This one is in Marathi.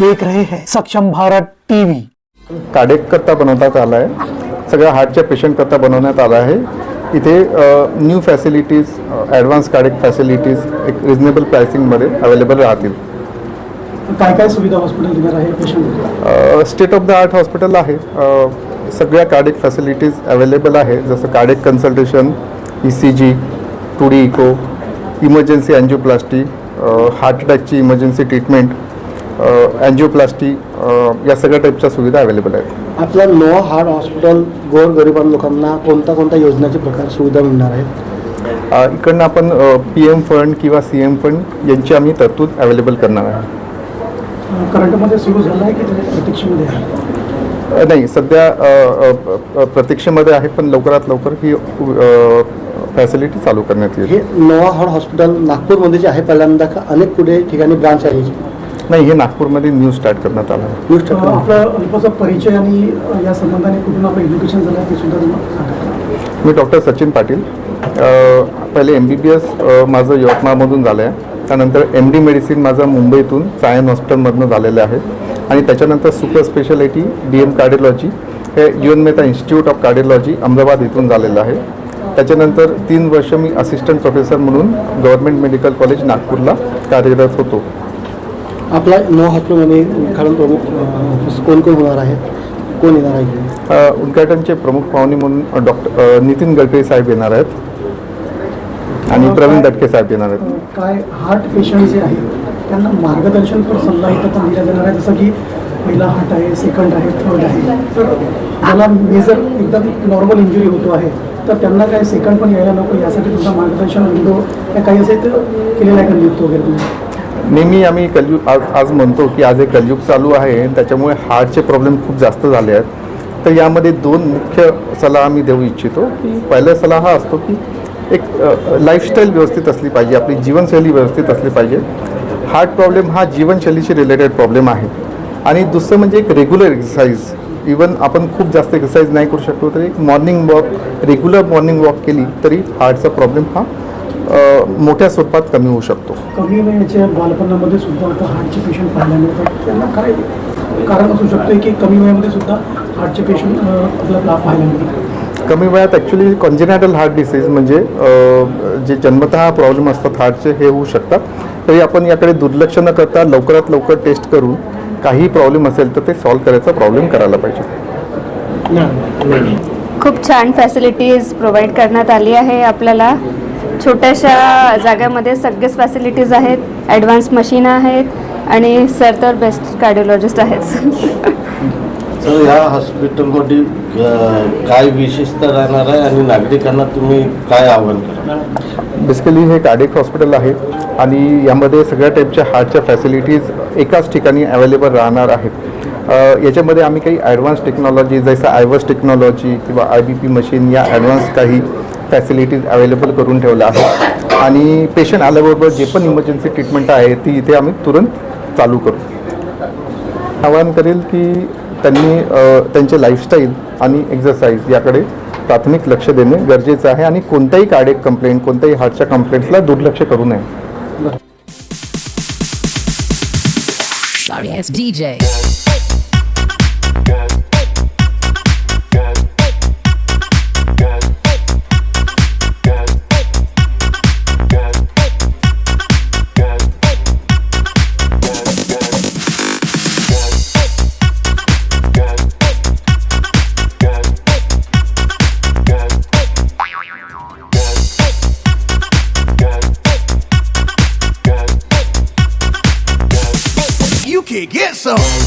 देख रहे हैं। सक्षम भारत टीवी। कार्डिक करता बनवण्यात आला आहे. सगळ्या हार्टच्या पेशंटकरता बनवण्यात आला आहे. इथे new facilities advance cardiac facilities एक रिजनेबल प्राइसिंगमध्ये अवेलेबल राहतील. काय काय सुविधा हॉस्पिटल देणार आहे patient state of the art hospital आहे. सगळ्या कार्डिक फॅसिलिटीज अवेलेबल आहे. जसं cardiac consultation E C G two D echo emergency angioplasty heart अटॅकची emergency treatment angioplasty या सगळ्या टाईपच्या सुविधा अवेलेबल आहेत. आपलं नो हार्ट हॉस्पिटल गोरगरिबां लोकांना कोणत्या कोणत्या योजनेचे प्रकार सुविधा मिळणार आहेत? इकडनं आपण पी एम फंड किंवा सी एम फंड यांची आम्ही तरतूद अवेलेबल करणार आहे. करंटमध्ये सुरू झाला आहे की प्रतीक्षेमध्ये आहे नाही सध्या प्रतीक्षेमध्ये आहे पण लवकरात लवकर ही फॅसिलिटी चालू करण्यात येईल. हे नोवा हार्ट हॉस्पिटल नागपूरमध्ये जे आहे पहिल्यांदा का अनेक कुठे ठिकाणी ब्रांच आहे? नाही हे नागपूरमध्ये न्यू स्टार्ट करण्यात आलं. न्यूज. आपला अल्पसा परिचय आणि या संबंधाने कुठून आपलं एज्युकेशन झालं ते सुद्धा मी डॉक्टर सचिन पाटील. पहिले एम बी बी एस माझं यवतमाळमधून झालं आहे त्यानंतर एम डी मेडिसिन माझं मुंबईतून सायन हॉस्पिटलमधनं झालेलं आहे. आणि त्याच्यानंतर super speciality D M cardiology हे U N Mehta institute of cardiology Ahmedabad इथून झालेलं आहे. त्याच्यानंतर तीन वर्ष मी असिस्टंट प्रोफेसर म्हणून गव्हर्नमेंट मेडिकल कॉलेज नागपूरला कार्यरत होतो. आपला नो हॉस्पिटलमध्ये उद्घाटन प्रमुख अ, कोण कोण होणार आहेत? कोण येणार आहे? उद्घाटनचे प्रमुख पाहुणे म्हणून डॉक्टर नितीन गडकरी साहेब येणार आहेत. आणि प्रवीण दटके साहेब येणार आहेत. काय हार्ट पेशंट जे आहेत त्यांना मार्गदर्शनपर सल्ला इथं पण दिला जाणार आहे. जसं की पहिला हार्ट आहे सेकंड आहे थर्ड आहे. तर ज्याला मेजर एकदम नॉर्मल इंजुरी होतो आहे तर त्यांना काय सेकंड पण यायला नको यासाठी तुमचं मार्गदर्शन विंडो या काही असे तर केलेलं आहे का नियुक्त वगैरे तुम्ही? नेहमी आम्ही कलयुग आज आज म्हणतो की आज एक कलयुग चालू आहे त्याच्यामुळे हार्टचे प्रॉब्लेम खूप जास्त झाले आहेत. तर यामध्ये दोन मुख्य सल्ला आम्ही देऊ इच्छितो की पहिला सल्ला हा असतो की एक लाईफस्टाईल व्यवस्थित असली पाहिजे आपली जीवनशैली व्यवस्थित असली पाहिजे. हार्ट प्रॉब्लेम हा जीवनशैलीशी रिलेटेड प्रॉब्लेम आहे. आणि दुसरं म्हणजे एक रेग्युलर एक्सरसाइज इवन आपण खूप जास्त एक्सरसाइज नाही करू शकतो तरी एक morning walk regular morning walk केली तरी हार्टचा प्रॉब्लेम हा मोठ्या स्वरूपात कमी होऊ शकतो. कमी वयाच्या बालपणामध्ये सुद्धा आता हार्टचे पेशंट पाहायला मिळतात. त्यांना काय कारण असू शकतं की कमी वयामध्ये सुद्धा हार्टचे पेशंट आपल्याला पाहायला मिळतात. कमी वयात ॲक्च्युली कॉन्जिनॅटल हार्ट डिसीज म्हणजे जे जन्मतः प्रॉब्लेम असतात हार्टचे हे होऊ शकतात. तरी आपण याकडे दुर्लक्ष न करता लवकरात लवकर टेस्ट करून काही प्रॉब्लेम असेल तर ते सॉल्व्ह करायचा प्रॉब्लेम करायला पाहिजे. खूप छान फॅसिलिटीज प्रोव्हाइड करण्यात आली आहे आपल्याला. छोट्याशा जाग्यामध्ये सगळेच फॅसिलिटीज आहेत ॲडव्हान्स मशीन आहेत आणि सर तर बेस्ट कार्डिओलॉजिस्ट आहेत. तर या हॉस्पिटलमध्ये अ, काय विशेषता राहणार आहे आणि नागरिकांना तुम्ही काय आव्हान कराल बेसिकली हे कार्डिक हॉस्पिटल आहे आणि यामध्ये सगळ्या टाईपच्या हार्टच्या फॅसिलिटीज एकाच ठिकाणी अवेलेबल राहणार आहेत. अ, याच्यामध्ये आम्ही काही ॲडव्हान्स टेक्नॉलॉजी जसं आयवर्स टेक्नॉलॉजी किंवा आय बी पी मशीन या ॲडव्हान्स काही फॅसिलिटीज अवेलेबल करून ठेवल्या आहेत आणि पेशंट आल्याबरोबर जे पण इमर्जन्सी ट्रीटमेंट आहे ती इथे आम्ही तुरंत चालू करू. आवाहन करेल की त्यांनी त्यांचे लाईफस्टाईल आणि एक्झरसाईज याकडे प्राथमिक लक्ष देणे गरजेचं आहे आणि कोणत्याही कार्डिक कंप्लेंट कोणत्याही हार्टच्या कंप्लेंट्सला दुर्लक्ष करू नये. so.